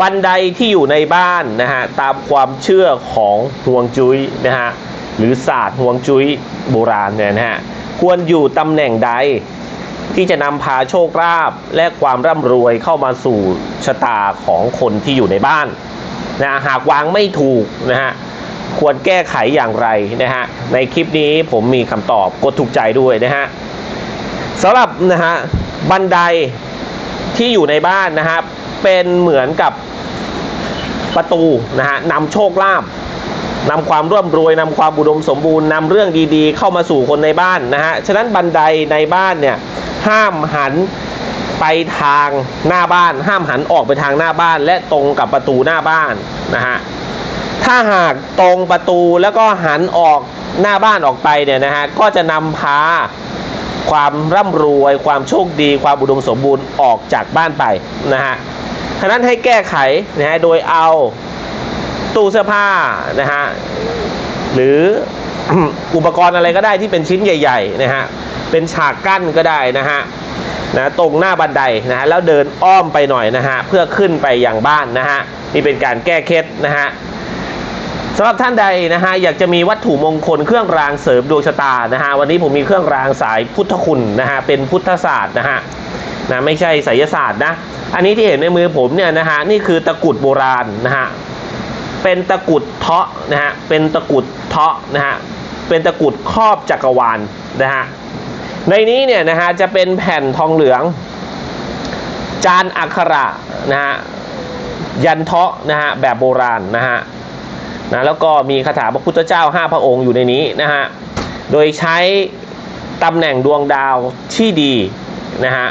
บันไดที่อยู่ในบ้านนะฮะตามความเชื่อของห่วงจุ้ยนะฮะหรือศาสตร์ห่วงจุ้ยโบราณเนี่ยนะฮะควรอยู่ตำแหน่งใดที่จะนำพาโชคลาภและความร่ำรวยเข้ามาสู่ชะตาของคนที่อยู่ในบ้านนะหากวางไม่ถูกนะฮะควรแก้ไขอย่างไรนะฮะในคลิปนี้ผมมีคำตอบกดถูกใจด้วยนะฮะสำหรับนะฮะบันไดที่อยู่ในบ้านนะฮะเป็นเหมือนกับ ประตูนะฮะนำโชคลาภนำความร่ำรวยนำความอุดมสมบูรณ์นำเรื่องดีๆ เข้ามาสู่คนในบ้านนะฮะฉะนั้นบันไดในบ้านเนี่ยห้ามหันไปทางหน้าบ้าน ห้ามหันออกไปทางหน้าบ้าน และตรงกับประตูหน้าบ้านนะฮะถ้าหากตรงประตูแล้วก็หันออกหน้าบ้านออกไปเนี่ยนะฮะก็จะนำพาความร่ำรวย ความโชคดี ความอุดมสมบูรณ์ออกจากบ้านไปนะฮะ ฉะนั้นให้แก้ไขนะฮะโดยเอาตู้เสื้อผ้านะฮะหรืออุปกรณ์อะไรก็ได้ที่เป็นชิ้นใหญ่ๆนะฮะเป็นฉากกั้นก็ได้นะฮะนะตรงหน้าบันไดนะฮะแล้วเดินอ้อมไปหน่อยนะฮะเพื่อขึ้นไปอย่างบ้านนะฮะนี่เป็นการแก้เคล็ดนะฮะสำหรับท่านใดนะฮะอยากจะมีวัตถุมงคลเครื่องรางเสริมดวงชะตานะฮะวันนี้ผมมีเครื่องรางสายพุทธคุณนะฮะเป็นพุทธศาสตร์นะฮะ นะไม่ใช่ไสยศาสตร์นะอันนี้ที่เห็นในมือผมเนี่ยนะฮะนี่คือตะกุดโบราณนะฮะเป็นตะกุดเทาะนะฮะเป็นตะกุดเทาะนะฮะเป็นตะกุดครอบจักรวาลนะฮะในนี้เนี่ยนะฮะจะเป็นแผ่นทองเหลือง จานอักขระนะฮะยันเทาะนะฮะแบบโบราณนะฮะนะแล้วก็มีคาถาพระพุทธเจ้าห้าพระองค์อยู่ในนี้นะฮะโดยใช้ตำแหน่งดวงดาวที่ดีนะฮะ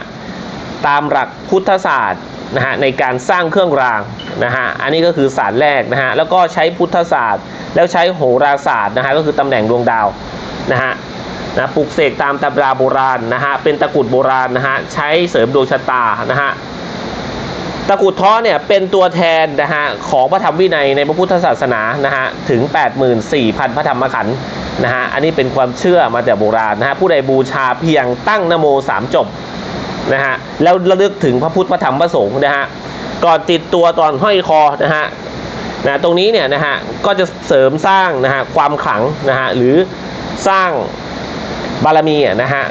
ตามหลักพุทธศาสตร์นะฮะในการสร้างเครื่องรางนะฮะอันนี้ก็คือศาสตร์แรกนะฮะแล้วก็ใช้พุทธศาสตร์ แล้วใช้โหราศาสตร์นะฮะก็คือตำแหน่งดวงดาวนะฮะนะปลุกเสกตามตำราโบราณนะฮะเป็นตะกุดโบราณนะฮะใช้เสริมดวงชะตานะฮะตะกุดท้อเนี่ยเป็นตัวแทนนะฮะของพระธรรมวินัยในพระพุทธศาสนานะฮะถึง 84,000 พระธรรมขันธ์นะฮะอันนี้เป็นความเชื่อมาแต่โบราณนะฮะผู้ใดบูชาเพียงตั้งนโมสามจบ นะฮะแล้วระลึกถึงพระพุทธพระธรรมพระสงฆ์นะฮะก่อนติดตัวตอนห้อยคอนะฮะนะตรงนี้เนี่ยนะฮะก็จะเสริมสร้างนะฮะความขลังนะฮะหรือสร้างบารมีนะฮะ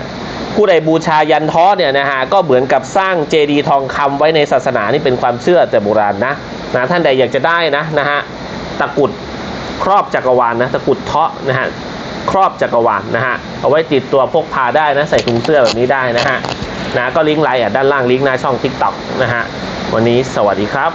ผู้ใดบูชายันท้อเนี่ยนะฮะก็เหมือนกับสร้างเจดีย์ทองคำไว้ในศาสนานี่เป็นความเชื่อแต่โบราณนะนะท่านใดอยากจะได้นะนะฮะตะกุดครอบจักรวาลนะตะกุดเทาะนะฮะ ครอบจักรวาลนะฮะ เอาไว้ติดตัวพกพาได้นะ ใส่ถุงเสื้อแบบนี้ได้นะฮะนะก็ลิงก์ไลน์อะด้านล่างลิงก์หน้าช่อง TikTok นะฮะ วันนี้สวัสดีครับ